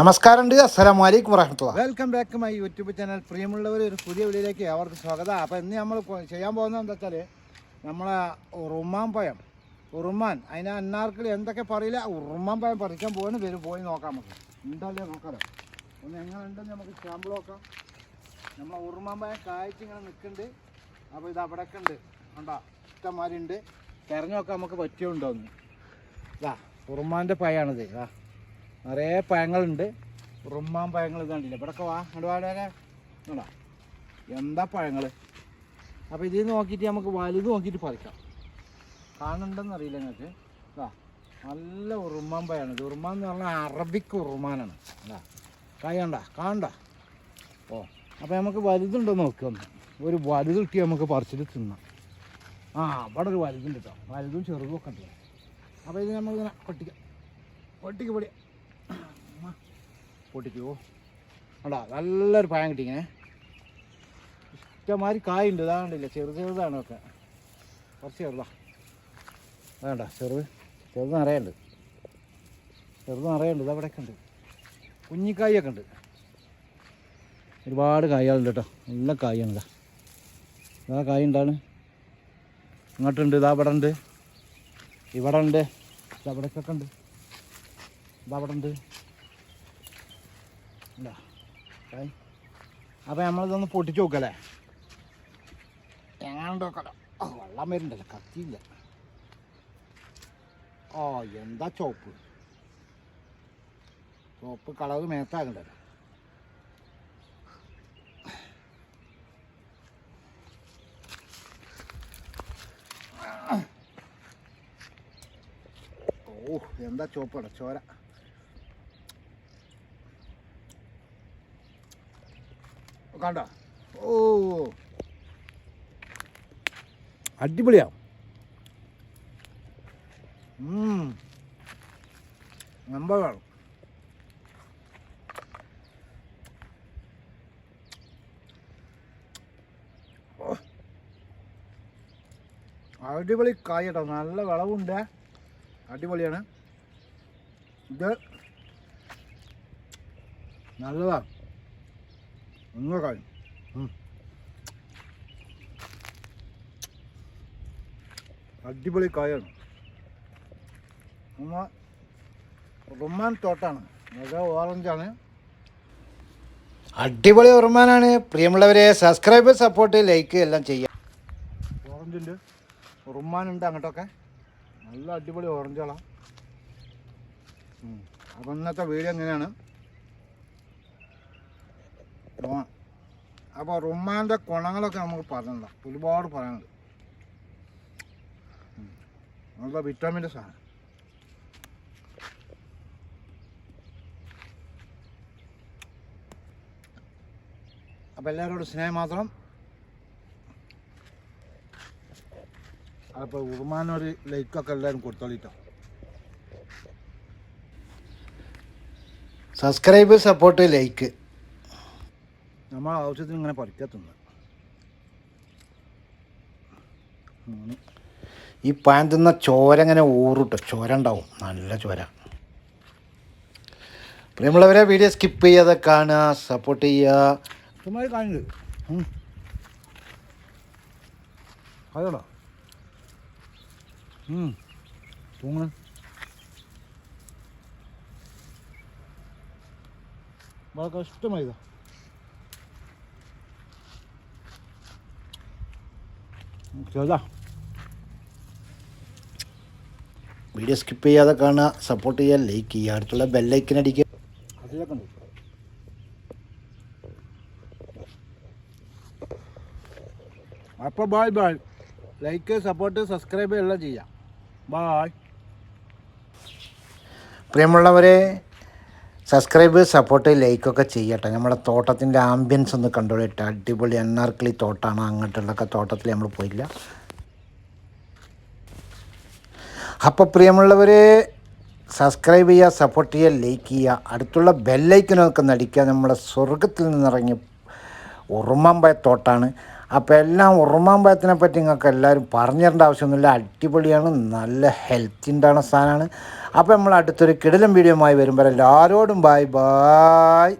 അസ്സലാമു അലൈക്കും വറഹമത്തുള്ള welcome back my YouTube channel പ്രിയമുള്ളവർ ഒരു പുതിയ വീഡിയോയിലേക്ക് അവർക്ക് സ്വാഗതം. അപ്പോൾ ഇന്ന് നമ്മൾ ചെയ്യാൻ പോകുന്നത് എന്താ വെച്ചാൽ നമ്മളെ ഉറുമാൻ പഴം. ഉറുമാൻ അതിനെ അന്നാർക്കിൽ എന്തൊക്കെ പറയില്ല ഉറുമാൻ പഴം പറിക്കാൻ പോകുന്നു പേര് പോയി നോക്കാം നമുക്ക്. ഉണ്ടല്ലേ നോക്കാലോ. ഒന്ന് എങ്ങനെ ഉണ്ടെന്ന് നമുക്ക് സാമ്പിൾ നോക്കാം. നമ്മളെ ഉറുമാൻ പഴം കായ്ച്ച് ഇങ്ങനെ നിൽക്കുന്നുണ്ട്. അപ്പോൾ ഇത് അവിടെയൊക്കെ ഉണ്ട്. കണ്ടോ? ഇഷ്ടംമാരി ഉണ്ട്. തിരഞ്ഞു നോക്കാൻ നമുക്ക് പറ്റിയുണ്ടോന്ന് ഇതാ ഉറുമാന്റെ പഴമാണിത് ഇതാ. നിറയെ പഴങ്ങളുണ്ട്. റുമ്മാൻ പഴങ്ങൾ ഇതാണ്ടില്ല ഇവിടെയൊക്കെ വാ. വാടാ കണ്ടോ എന്താ പഴങ്ങൾ അപ്പോൾ ഇതിൽ നോക്കിയിട്ട് നമുക്ക് വലുത് നോക്കിയിട്ട് പറിക്കാം. കാണുന്നുണ്ടെന്ന് അറിയില്ല നിങ്ങൾക്ക്. അതാ നല്ല ഉറുമാൻ പഴമാണ് ഇത്. ഉറുമാൻ എന്ന് പറഞ്ഞാൽ അറബിക്ക് ഉറുമാനാണ് അതാ കൈ കണ്ട കാണണ്ട. ഓ അപ്പോൾ നമുക്ക് വലുതുണ്ടോ നോക്കി ഒരു വലുത് കിട്ടി നമുക്ക് പറിച്ചിട്ട് തിന്നാം. ആ അവിടെ ഒരു വലുതുണ്ട് കേട്ടോ. വലുതും ചെറുതും ഒക്കെ ഉണ്ട്. അപ്പോൾ ഇത് നമ്മളിങ്ങനെ പൊട്ടിക്കാം. പൊട്ടിക്ക് പൊടി പൊട്ടിക്കുവോ അടാ നല്ലൊരു പഴം കിട്ടിങ്ങനെ ഇഷ്ടമാതിരി കായുണ്ട്. ഇതാണ്ടില്ല ചെറു ചെറുതാണ് ഒക്കെ. കുറച്ച് ചെറുതാ വേണ്ട ചെറുത് ചെറുത് നിറയുണ്ട്. ചെറുത് നിറയുണ്ട്. ഇത് അവിടെയൊക്കെ ഉണ്ട്. കുഞ്ഞിക്കായൊക്കെ ഉണ്ട്. ഒരുപാട് കായകളുണ്ട് കേട്ടോ. നല്ല കായാണ് ഇതാ. ഇതാ കായ ഉണ്ടാണ് ഇങ്ങോട്ടുണ്ട്. ഇതാ ഇവിടെ ഉണ്ട്. ഇവിടെ ഉണ്ട്. ഇതവിടേക്കൊക്കെ ഉണ്ട്. ഇതവിടെ ഉണ്ട്. ഇല്ല അപ്പം നമ്മളിതൊന്ന് പൊട്ടിച്ച് നോക്കല്ലേ എങ്ങാണ്ട് നോക്കല്ലോ ഓ വെള്ളം വരുന്നുണ്ടല്ലോ. കത്തിയില്ല. ഓ എന്താ ചോപ്പ്? ചോപ്പ് കളറ് മേത്താകണ്ടല്ലോ. ഓ എന്താ ചോപ്പാണ് ചോര. കണ്ട. ഓ. അടിപൊളിയാ നമ്പറാണ് അടിപൊളി കായ കേട്ടോ. നല്ല വിളവുണ്ട്. അടിപൊളിയാണ്. ഇത് നല്ലതാണ് ഒന്ന് കാര്യം അടിപൊളി കായാണ്. നമ്മ റുമാൻ തോട്ടാണ്. മെഗ ഓറഞ്ചാണ്. അടിപൊളി ഉറുമാനാണ് പ്രിയമുള്ളവരെ സബ്സ്ക്രൈബ് സപ്പോർട്ട് ലൈക്ക് എല്ലാം ചെയ്യാം. ഓറഞ്ചുണ്ട് ഉറുമാനുണ്ട് അങ്ങോട്ടൊക്കെ. നല്ല അടിപൊളി ഓറഞ്ചുകളാണ്. അപ്പം ഇന്നത്തെ വീഡിയോ എങ്ങനെയാണ്? റുമാൻ അപ്പോൾ റുമാന്റെ ഗുണങ്ങളൊക്കെ നമുക്ക് പറഞ്ഞില്ല ഒരുപാട് പറയാനുണ്ട്. നല്ല വിറ്റാമിന്റെ സാധനം. അപ്പോൾ എല്ലാവരോടും സ്നേഹം മാത്രം. അപ്പോൾ ഉറുമാനൊരു ലൈക്കൊക്കെ എല്ലാവരും കൊടുത്തോളിട്ടോ. സബ്സ്ക്രൈബ് സപ്പോർട്ട് ലൈക്ക് നമ്മൾ ആവശ്യത്തിന് ഇങ്ങനെ പറിക്കത്തുന്നു ഈ പാൻ തിന്ന ചോര ഇങ്ങനെ ഊറിട്ടോ? ചോര ഉണ്ടാവും. നല്ല ചോര. പ്രിയമുള്ളവരെ വീഡിയോ സ്കിപ്പ് ചെയ്യാതെ കാണുക സപ്പോർട്ട് ചെയ്യുക. ഇഷ്ടമായിതാ കാണില്ല അതോടാ. തൂങ്ങണ വളരെ കഷ്ടമായതാ ചെറുതാ വീഡിയോ സ്കിപ്പ് ചെയ്യാതെ കാണുക സപ്പോർട്ട് ചെയ്യുക ലൈക്ക് ചെയ്യുക. അടുത്തുള്ള ബെല്ലൈക്കിനടിക്കുക അതിലൊക്കെ ഉണ്ട്. അപ്പോൾ bye bye like support subscribe എല്ലാം ചെയ്യാം. ബായ് പ്രിയമുള്ളവരെ സബ്സ്ക്രൈബ് സപ്പോർട്ട് ലൈക്കൊക്കെ ചെയ്യട്ടെ നമ്മുടെ തോട്ടത്തിന്റെ ആംബിയൻസ് ഒന്ന് കണ്ടോളിട്ട് അടിപൊളി എണ്ണാർക്കിളി തോട്ടമാണ് അങ്ങോട്ടുള്ളൊക്കെ തോട്ടത്തിൽ നമ്മൾ പോയില്ല. അപ്പോൾ പ്രിയമുള്ളവരെ സബ്സ്ക്രൈബ് ചെയ്യുക സപ്പോർട്ട് ചെയ്യുക ലൈക്ക് ചെയ്യുക. അടുത്തുള്ള ബെല്ലൈക്കനൊക്കെ നടിക്കുക നമ്മുടെ സ്വർഗത്തിൽ നിന്നിറങ്ങി ഉറുമ്പായ തോട്ടാണ്. അപ്പോൾ എല്ലാം ഉറുമാമ്പഴത്തിനെ പറ്റി നിങ്ങൾക്ക് എല്ലാവരും പറഞ്ഞു തരേണ്ട ആവശ്യമൊന്നുമില്ല. അടിപൊളിയാണ് നല്ല ഹെൽത്തി സാധനമാണ്. അപ്പോൾ നമ്മൾ അടുത്തൊരു കിടലം വീഡിയോ ആയി വരുമ്പോൾ എല്ലാവരോടും ബായ് ബായ്